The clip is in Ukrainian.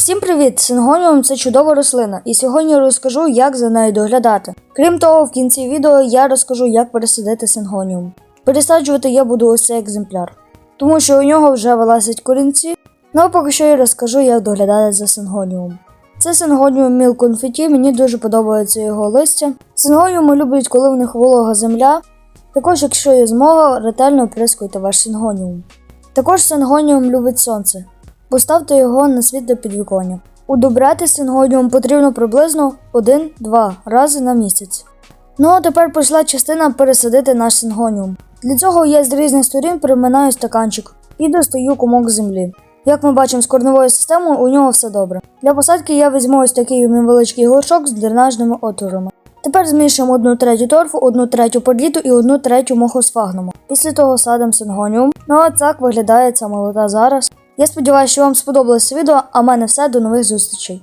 Всім привіт! Сингоніум це чудова рослина, і сьогодні розкажу, як за нею доглядати. Крім того, в кінці відео я розкажу, як пересадити сингоніум. Пересаджувати я буду ось цей екземпляр, тому що у нього вже вилазять корінці. Ну а поки що я розкажу, як доглядати за сингоніум. Це сингоніум міл конфеті, мені дуже подобається його листя. Сингоніуми люблять, коли в них волога земля. Також, якщо є змога, ретельно оприскуйте ваш сингоніум. Також сингоніум любить сонце. Поставте його на світло підвіконня. Удобряти сингоніум потрібно приблизно 1-2 рази на місяць. Ну а тепер прийшла частина пересадити наш сингоніум. Для цього я з різних сторін приминаю стаканчик і достаю комок землі. Як ми бачимо з корневою системою, у нього все добре. Для посадки я візьму ось такий невеличкий горшок з дренажними отворами. Тепер змішуємо 1 третю торфу, 1 третю подліту і 1 третю мохосфагнуму. Після того садимо сингоніум. Ну а так виглядає ця молода зараз. Я сподіваюся, що вам сподобалось відео, а в мене все. До нових зустрічей.